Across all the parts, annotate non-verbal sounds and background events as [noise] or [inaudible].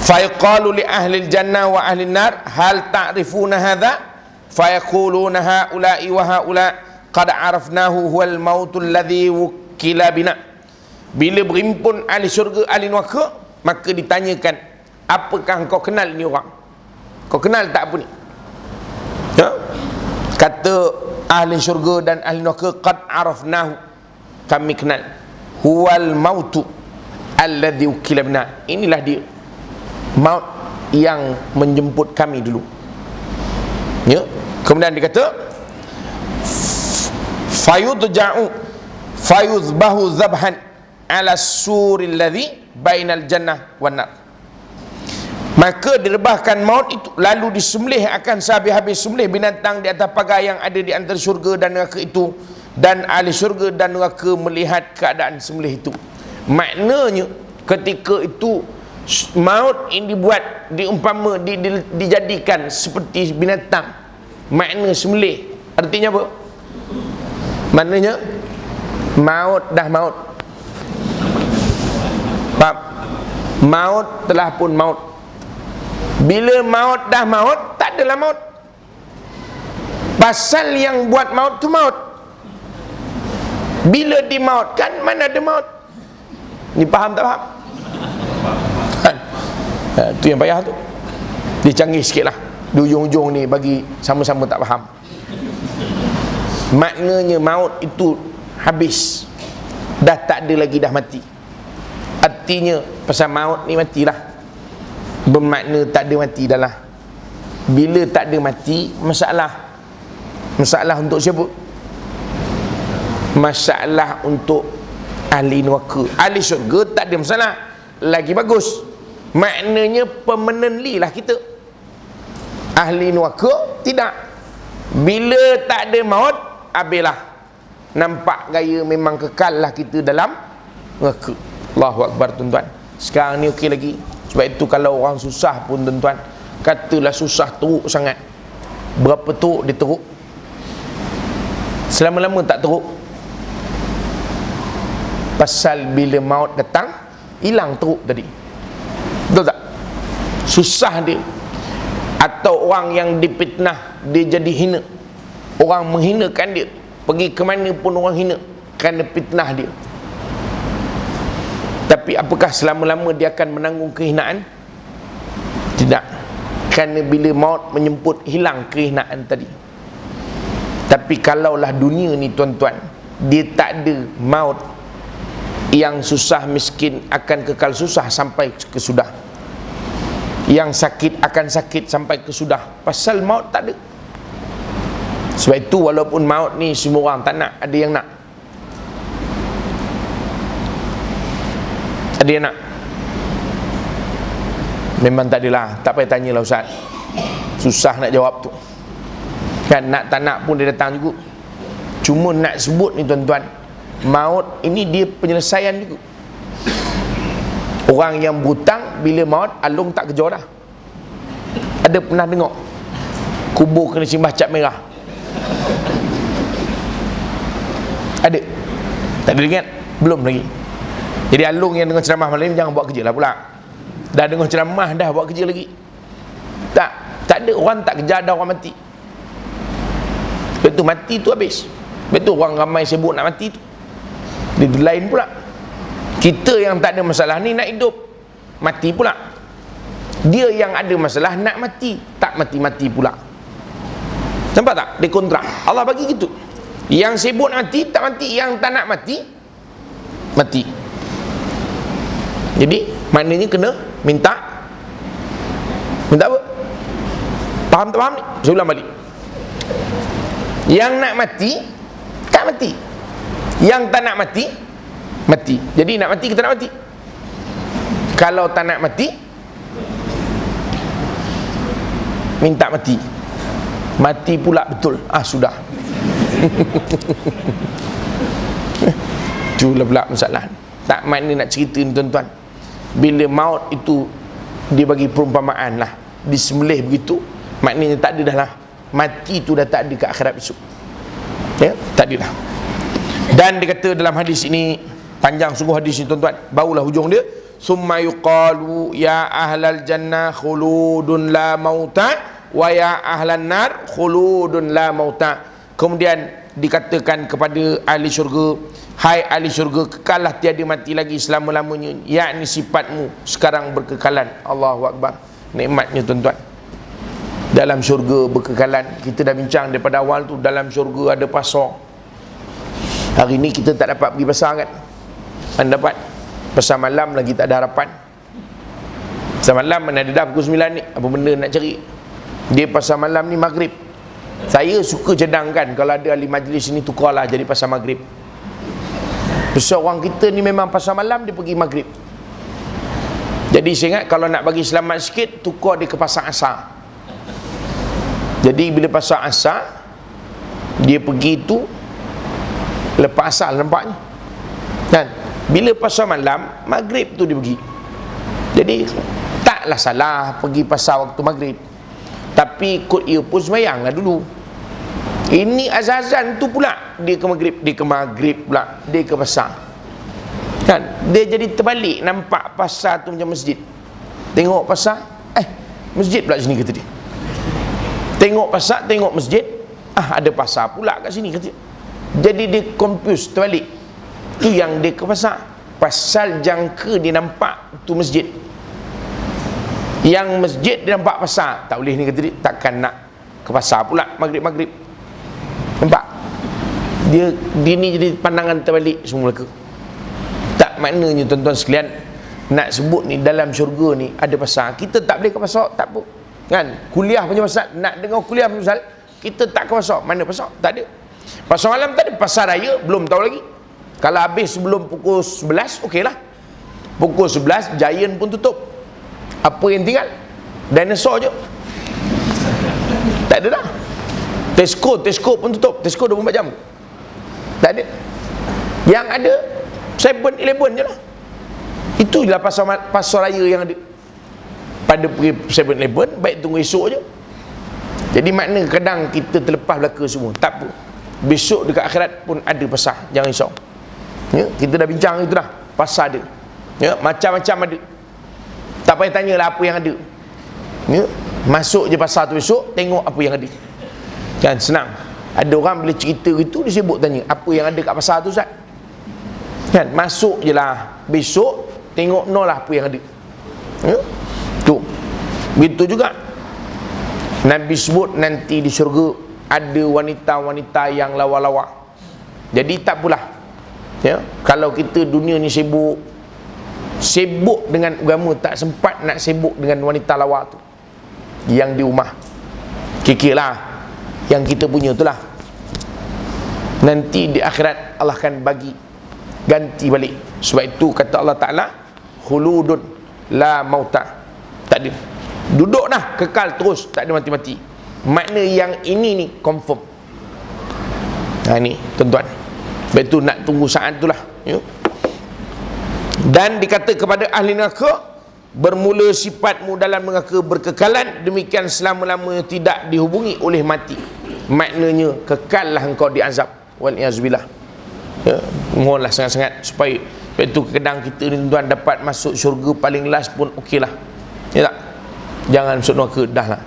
fayaqalu li ahli jannah wa ahli nar hal ta'rifuna hadha? Fayaquluna haula'i wa haula qad arafnahu huwal mautul ladhi wukila bina. Bila berimpun ahli syurga ahli neraka maka ditanyakan apakah kau kenal ni orang? Kau kenal tak apa ni? Ya. Kata ahli syurga dan ahli neraka qad arafnahu kami kenal. Huwal mautu alladhi ukila bina. Inilah dia maut yang menjemput kami dulu. Ya? Kemudian dia kata fayudja'u fayuzbahu zabhan ala suril ladhi bainal jannah wan nar. Maka direbahkan maut itu lalu disembelih akan sehabis-habis sembelih binatang di atas pagar yang ada di antara syurga dan neraka itu dan ahli syurga dan neraka melihat keadaan sembelih itu. Maknanya ketika itu maut ini dibuat diumpama di, di, dijadikan seperti binatang. Makna sembelih. Artinya apa? Maknanya maut dah maut. Bab maut telah pun maut. Bila maut dah maut tak adalah maut. Pasal yang buat maut tu maut. Bila dimautkan mana ada maut? Ni faham tak faham ha, tu yang payah tu. Dia canggih sikit lah di ujung-ujung ni bagi sama-sama tak faham. Maknanya maut itu habis. Dah tak ada lagi dah mati. Artinya pasal maut ni matilah. Bermakna tak ada mati dah lah. Bila tak ada mati masalah. Masalah untuk siapa? Masalah untuk ahli neraka. Ahli syurga tak ada masalah. Lagi bagus maknanya permanently lah kita. Ahli neraka tidak. Bila tak ada maut habislah nampak gaya memang kekal lah kita dalam neraka Allahu Akbar tuan-tuan. Sekarang ni okey lagi. Sebab itu kalau orang susah pun tuan-tuan katalah susah teruk sangat. Berapa teruk dia teruk? Selama-lama tak teruk. Pasal bila maut datang hilang teruk tadi susah dia. Atau orang yang dipitnah dia jadi hina. Orang menghinakan dia. Pergi ke mana pun orang hina kerana fitnah dia. Tapi apakah selama-lama dia akan menanggung kehinaan? Tidak. Kerana bila maut menyemput hilang kehinaan tadi. Tapi kalaulah dunia ni tuan-tuan dia tak ada maut yang susah miskin akan kekal susah sampai ke sudah yang sakit akan sakit sampai ke sudah. Pasal maut tak ada. Sebab itu walaupun maut ni semua orang tak nak ada yang nak. Ada yang nak? Memang tak adalah. Tak payah tanya lah Ustaz. Susah nak jawab tu. Kan nak tak nak pun dia datang juga. Cuma nak sebut ni tuan-tuan maut ini dia penyelesaian juga orang yang butang bila maut alung tak kejar dah. Ada pernah tengok? Kubur kena simbah cap merah. Ada. Tak ada ingat? Belum lagi. Jadi alung yang dengar ceramah malam jangan buat kerja lah pula. Dah dengar ceramah dah buat kerja lagi. Tak. Tak ada orang tak kejar dah orang mati. Betul mati tu habis. Betul orang ramai sibuk nak mati tu. Dia lain pula kita yang tak ada masalah ni nak hidup. Mati pula. Dia yang ada masalah nak mati tak mati-mati pula. Nampak tak? Dia kontrak. Allah bagi gitu. Yang sibuk mati tak mati. Yang tak nak mati mati. Jadi maknanya kena minta minta apa? Faham tak faham ni? Saya ulang balik. Yang nak mati tak mati. Yang tak nak mati mati. Jadi nak mati kita nak mati? Kalau tak nak mati minta mati. Mati pula betul. Ah sudah. [laughs] Itulah pula masalah. Tak makna nak cerita ni tuan-tuan. Bila maut itu dia bagi perumpamaan lah. Disembelih begitu maknanya tak ada dah lah. Mati tu dah tak ada ke akhirat besok. Ya? Tak ada dah. Dan dia kata dalam hadis ini panjang sungguh hadis ini tuan-tuan. Barulah hujung dia. Summa yuqalu ya ahlal jannah khuludun la mauta. Wa ya ahlan nar khuludun la mauta. Kemudian dikatakan kepada ahli syurga hai ahli syurga kekallah tiada mati lagi selama-lamanya. Yakni sifatmu sekarang berkekalan. Allahu akbar. Nikmatnya tuan-tuan. Dalam syurga berkekalan. Kita dah bincang daripada awal tu dalam syurga ada pasar. Hari ni kita tak dapat pergi pasar kan anda dapat pasal malam lagi tak ada harapan. Pasal malam mana ada dah pukul 9 ni apa benda nak cari? Dia pasal malam ni maghrib. Saya suka cadangkan kalau ada ahli majlis ni tukarlah jadi pasal maghrib. Pasal orang kita ni memang pasal malam dia pergi maghrib. Jadi saya ingat kalau nak bagi selamat sikit tukar dia ke pasal asar jadi bila pasal asar dia pergi tu lepas asal nampaknya. Kan bila pasal malam maghrib tu dia pergi. Jadi taklah salah pergi pasal waktu maghrib. Tapi ikut ia pun semayang lah dulu. Ini azazan tu pula dia ke maghrib dia ke maghrib pula dia ke pasar kan? Dia jadi terbalik nampak pasar tu macam masjid. Tengok pasar eh masjid pula sini kata dia. Tengok pasar tengok masjid ah ada pasar pula kat sini kata dia. Jadi dia confused terbalik tu yang dia ke pasar pasal jangka dia nampak tu masjid. Yang masjid dia nampak pasar tak boleh ni kata dia takkan nak ke pasar pula maghrib-maghrib. Nampak? Dia, dia ni jadi pandangan terbalik semua ke? Tak maknanya tuan-tuan sekalian nak sebut ni dalam syurga ni ada pasar kita tak boleh ke pasar tak apa. Kan? Kuliah punya pasal nak dengar kuliah punya pasal kita tak ke pasar mana pasar? Tak ada. Pasar malam tak ada pasar raya belum tahu lagi kalau habis sebelum pukul 11 okeylah. Pukul 11 Giant pun tutup. Apa yang tinggal? Dinosaur je. Tak ada dah. Tesco Tesco pun tutup. Tesco 24 jam. Tak ada. Yang ada 7-Eleven je lah. Itu je lah pasar, pasar raya yang ada. Pada pergi 7-Eleven baik tunggu esok je. Jadi makna kadang kita terlepas belaka semua. Tak apa. Besok dekat akhirat pun ada pasar jangan risau ya, kita dah bincang itu dah pasal ada ya, macam-macam ada. Tak payah tanya lah apa yang ada. Ya, masuk je pasal tu besok tengok apa yang ada. Kan senang. Ada orang bila cerita itu dia sibuk tanya apa yang ada kat pasal tu Ustaz? Kan masuk je lah. Besok tengok no lah apa yang ada. Ya? tu. Begitu juga. Nabi sebut nanti di syurga ada wanita-wanita yang lawa-lawa. Jadi tak pula ya? Kalau kita dunia ni sibuk sibuk dengan agama tak sempat nak sibuk dengan wanita lawa tu. Yang di rumah. Kikirlah. Yang kita punya tu lah. Nanti di akhirat Allah akan bagi ganti balik. Sebab itu kata Allah Ta'ala khuludun la mauta. Tak ada. Duduk dah kekal terus tak ada mati-mati. Makna yang ini ni confirm. Ha ni tuan-tuan Lepas itu nak tunggu saat itulah ya. Dan dikata kepada ahli neraka Bermula sifatmu dalam neraka berkekalan Demikian selama-lamanya tidak dihubungi oleh mati Maknanya kekallah engkau diazab Wal'iyazubillah ya. Mohonlah sangat-sangat supaya Lepas itu kadang kita ni tuan dapat masuk syurga paling last pun okey lah Ya tak? Jangan masuk neraka dah lah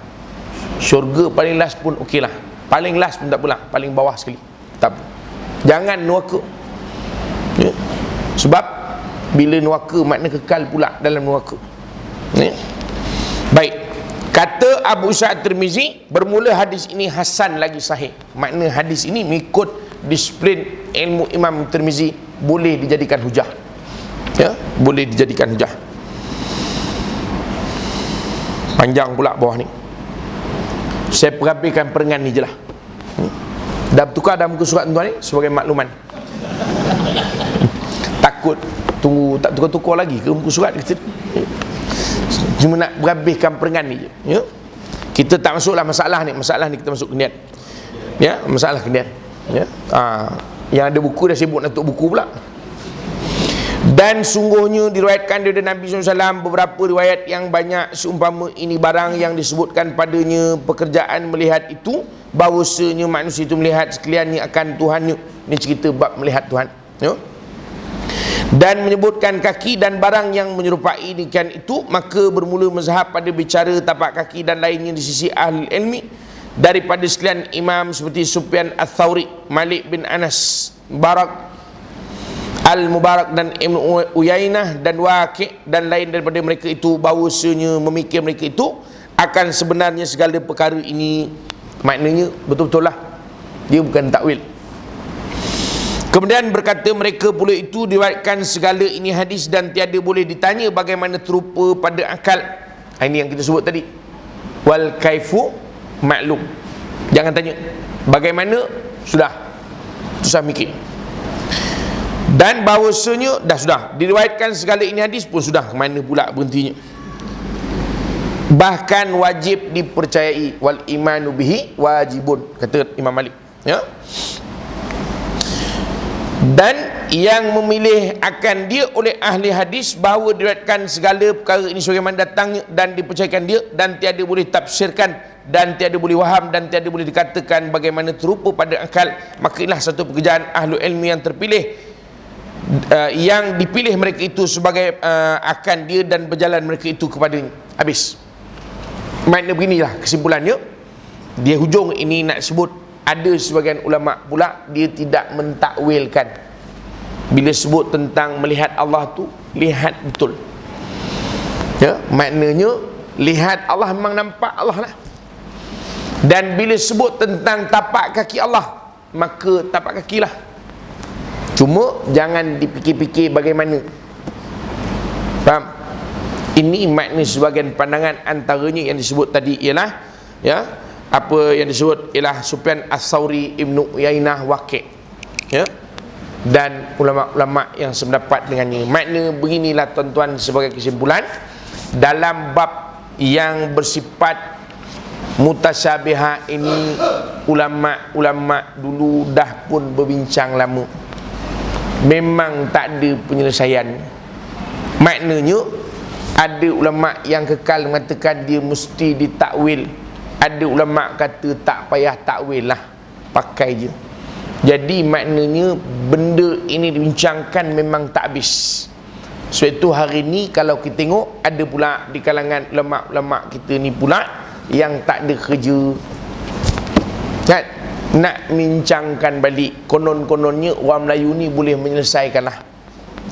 Syurga paling last pun okey lah Paling last pun tak pula Paling bawah sekali jangan nuaka. Ya? sebab bila nuaka makna kekal pula dalam nuaka. Ya? baik. Kata Abu Sa'ad Tirmizi bermula hadis ini Hasan lagi sahih. Makna hadis ini mengikut disiplin ilmu Imam Tirmizi boleh dijadikan hujah. Ya boleh dijadikan hujah. Panjang pula bawah ni. Saya perapikan perengan ni je lah Dah bertukar dalam muka surat tuan ni sebagai makluman. Takut tunggu tak tukar-tukar lagi ke muka surat kita. Cuma nak berhabiskan perengan ni. Ya? Kita tak masuklah masalah ni. Masalah ni kita masuk kemudian. Ya, masalah kemudian. Ya. Ha, yang ada buku dah sibuk nak tutup buku pula. Dan sungguhnya diriwayatkan dari Nabi SAW beberapa riwayat yang banyak seumpama ini barang yang disebutkan padanya pekerjaan melihat itu bahawasanya manusia itu melihat sekaliannya akan Tuhannya ini cerita bab melihat Tuhan ya? dan menyebutkan kaki dan barang yang menyerupai demikian itu maka bermula mazhab pada bicara tapak kaki dan lainnya di sisi ahli ilmi daripada sekalian imam seperti Sufyan Ats-Tsauri, Malik bin Anas, Barak Al-Mubarak dan Ibn Uyainah dan Waqi' dan lain daripada mereka itu bahawasanya memikir mereka itu akan sebenarnya segala perkara ini maknanya betul-betul lah dia bukan takwil Kemudian berkata mereka pula itu diriwayatkan segala ini hadis dan tiada boleh ditanya bagaimana terupa pada akal. Ah, ini yang kita sebut tadi. Wal kaifu maklum. Jangan tanya. Bagaimana? Sudah. Susah mikir. Dan bahawasanya dah sudah. Diriwayatkan segala ini hadis pun sudah. Mana pula berhentinya? Bahkan wajib dipercayai. Wal imanu bihi wajibun. Kata Imam Malik. Ya dan yang memilih akan dia oleh ahli hadis bahawa diriwayatkan segala perkara ini sebagaimana datang dan dipercayakan dia dan tiada boleh tafsirkan dan tiada boleh waham dan tiada boleh dikatakan bagaimana terupa pada akal maka inilah satu pekerjaan ahli ilmu yang terpilih uh, yang dipilih mereka itu sebagai uh, akan dia dan berjalan mereka itu kepadanya habis. Makna beginilah kesimpulannya. Dia hujung ini nak sebut ada sebagian ulama pula dia tidak mentakwilkan. Bila sebut tentang melihat Allah tu lihat betul. Ya maknanya lihat Allah memang nampak Allah lah. Dan bila sebut tentang tapak kaki Allah maka tapak kaki lah cuma jangan dipikir-pikir bagaimana. Faham? Ini makna sebagian pandangan antaranya yang disebut tadi ialah ya apa yang disebut ialah Sufyan As-Sauri Ibnu Uyainah Waqi' ya dan ulama-ulama yang sependapat dengannya. Makna beginilah tuan-tuan sebagai kesimpulan dalam bab yang bersifat mutasyabiha ini ulama-ulama dulu dah pun berbincang lama memang tak ada penyelesaian. Maknanya ada ulama yang kekal mengatakan dia mesti ditakwil. Ada ulama kata tak payah takwil lah pakai je. Jadi maknanya benda ini dibincangkan memang tak habis. Sebab itu hari ni kalau kita tengok ada pula di kalangan ulama-ulama kita ni pula yang tak ada kerja. Kan nak bincangkan balik konon-kononnya orang Melayu ni boleh menyelesaikan lah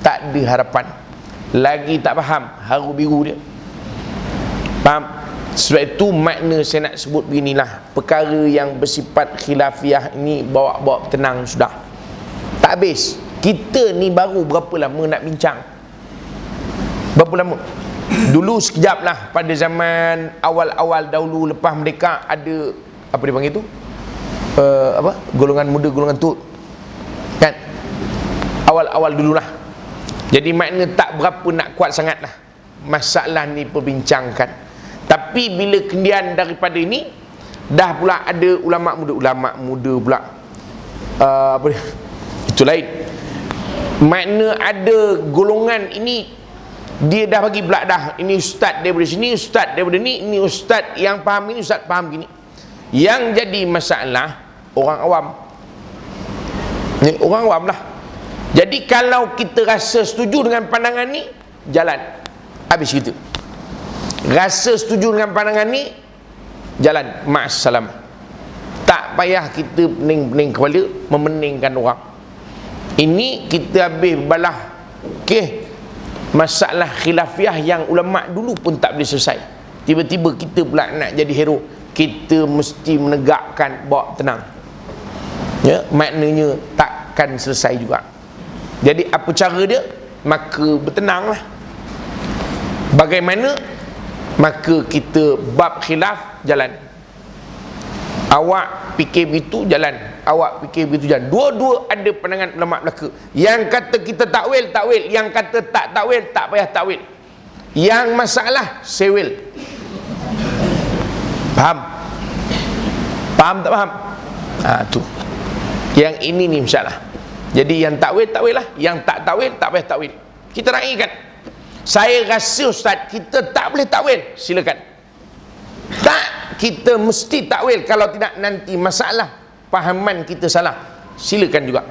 tak ada harapan. Lagi tak faham haru biru dia. Faham? Sebab itu makna saya nak sebut beginilah. Perkara yang bersifat khilafiah ini Bawa-bawa tenang sudah. Tak habis. Kita ni baru berapa lama nak bincang? Berapa lama? Dulu sekejap lah Pada zaman awal-awal dahulu Lepas mereka ada Apa dia panggil tu uh, Apa? Golongan muda, golongan tu Kan? Awal-awal dululah. Jadi makna tak berapa nak kuat sangat lah Masalah ni perbincangkan. Tapi bila kemudian daripada ini dah pula ada ulama muda. Ulama muda pula. Uh, apa dia? itu lain. Makna ada golongan ini dia dah bagi pula dah. Ini ustaz daripada sini ustaz daripada ni ini ustaz yang faham ini ustaz faham gini yang jadi masalah orang awam. Ni orang awam lah. Jadi kalau kita rasa setuju dengan pandangan ni jalan. Habis gitu rasa setuju dengan pandangan ni jalan. Ma'assalam tak payah kita pening-pening kepala memeningkan orang. Ini kita habis balah okey masalah khilafiah yang ulama dulu pun tak boleh selesai. Tiba-tiba kita pula nak jadi hero kita mesti menegakkan bawa tenang. Ya maknanya takkan selesai juga. Jadi apa cara dia? Maka bertenanglah. Bagaimana? Maka kita bab khilaf jalan. Awak fikir begitu jalan. Awak fikir begitu jalan. Dua-dua ada pandangan ulama belaka yang kata kita takwil takwil. Yang kata tak takwil tak payah takwil. Yang masalah sewil faham? Faham tak faham? Ha tu. Yang ini ni masalah. Jadi yang takwil takwil lah. Yang tak takwil tak payah takwil kita ingat saya rasa ustaz kita tak boleh takwil silakan. Tak kita mesti takwil kalau tidak nanti masalah pahaman kita salah. Silakan juga